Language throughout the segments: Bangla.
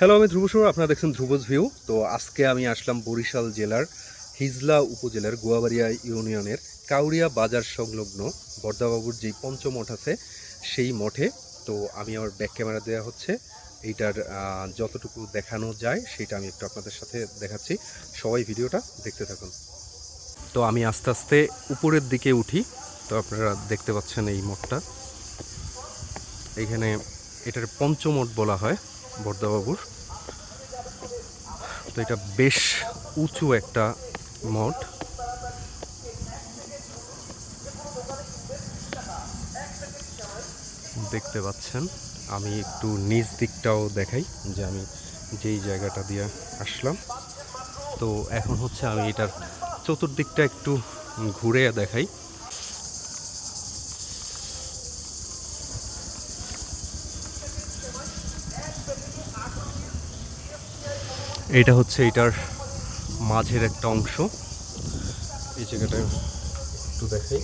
হ্যালো আমি ধ্রুব সুর আপনারা দেখছেন ধ্রুবজ ভিউ তো আজকে আমি আসলাম বরিশাল জেলার হিজলা উপজেলার গোয়াবাড়িয়া ইউনিয়নের কাউরিয়া বাজার সংলগ্ন বর্দাবাবুর যেই পঞ্চমঠ আছে, সেই মঠে। তো আমি আমার ব্যাক ক্যামেরা দেওয়া হচ্ছে। এইটার যতটুকু দেখানো যায় সেটা আমি একটু আপনাদের সাথে দেখাচ্ছি। সবাই ভিডিওটা দেখতে থাকুন। তো আমি আস্তে আস্তে উপরের দিকে উঠি। তো আপনারা দেখতে পাচ্ছেন এই মঠটা। এইখানে এটার পঞ্চমঠ বলা হয়। বর্দাবাবুর। তো এটা বেশ উঁচু একটা মঠ। দেখতে পাচ্ছেন, আমি একটু নিজ দিকটাও দেখাই যে আমি যেই জায়গাটা দিয়ে আসলাম। তো এখন হচ্ছে আমি এটার চতুর্দিকটা একটু ঘুরে দেখাই। এটা হচ্ছে এটার মাঝের একটা অংশ। এই জায়গাটা একটু দেখাই।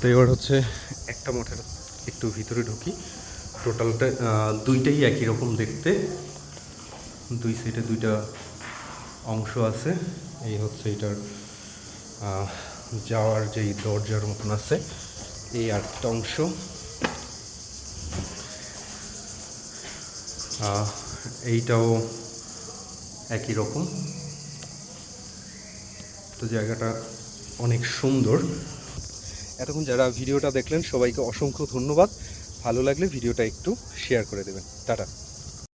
তো এবার হচ্ছে একটা মঠের একটু ভিতরে ঢুকি। টোটালটা দুইটাই একই রকম দেখতে। দুই সাইডে দুইটা অংশ আছে। এই হচ্ছে এটার যাওয়ার যেই দরজার মতন আছে, এই আরেকটা অংশ। এইটাও একই রকম। তো জায়গাটা অনেক সুন্দর। এতক্ষণ যারা ভিডিওটা দেখলেন, সবাইকে অসংখ্য ধন্যবাদ। ভালো লাগলে ভিডিওটা একটু শেয়ার করে দেবেন। টাটা।